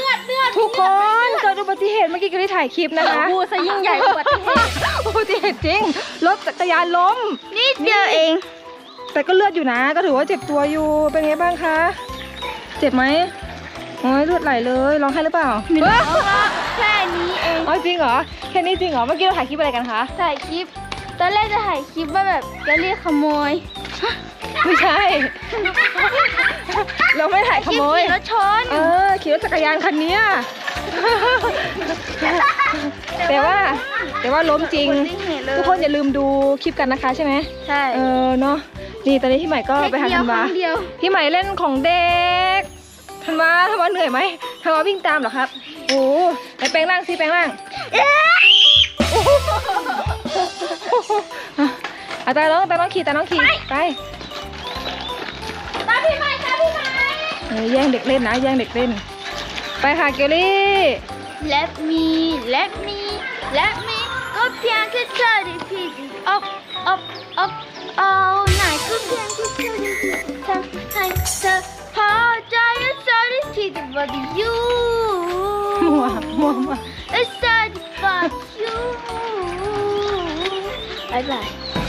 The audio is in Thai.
เลือดเลือดทุกคนเกิดอุบัติเหตุเมื่อกี้ก็ได้ถ่ายคลิปนะคะพูดซะยิ่งใหญ่อุบัติเหตุอุบัติเหตุจริงรถจักรยานล้มนิดเดียวเอง แต่ก็เลือดอยู่นะ ก็ถือว่าเจ็บตัวอยู่เป็นไงบ้างคะเจ็บไหมโอ้ยเลือดไหลเลยร้องไห้หรือเปล่าไม่รู้ว่าแค่นี้เองอ๋อจริงเหรอแค่นี้จริงเหรอเมื่อกี้เราถ่ายคลิปอะไรกันคะถ่ายคลิปตอนแรกจะถ่ายคลิปว่าแบบจะเรียกขโมยไม่ใช่ เราไม่ถ่ายขโมยคลิปขี่รถชน เออขี่รถจักรยานคันเนี้ยแต่ว่าแต่ว่าล้มจริงอุบัติเหตุเลยทุกคนอย่าลืมดูคลิปกันนะคะใช่ไหมใช่ เออเนาะนี่ตอนนี้พี่ใหม่ก็ไปหาเดียธัวนควารั้งเดียวพี่ใหม่เล่นของเด็กธันวาธันวาเหนื่อยไหมธันวาวิ่งตามเหรอครับ โอ้ไปแปลงร่างสิแปลงร่างอะอะตาน้องตาน้องขี่ตาน้องขี่ไป แย่งเด็กเล่นนะ แย่งเด็กเล่น ไปค่ะเกลลี่ Let me Let me Let me go เพียงแค่เธอได้พี่อบอบอบเอาไหนก็เพียงแค่เธอได้พี่ทำให้เธอพอใจ I'm sorry to about you มัวมัวมัว I'm sorry about you บายบาย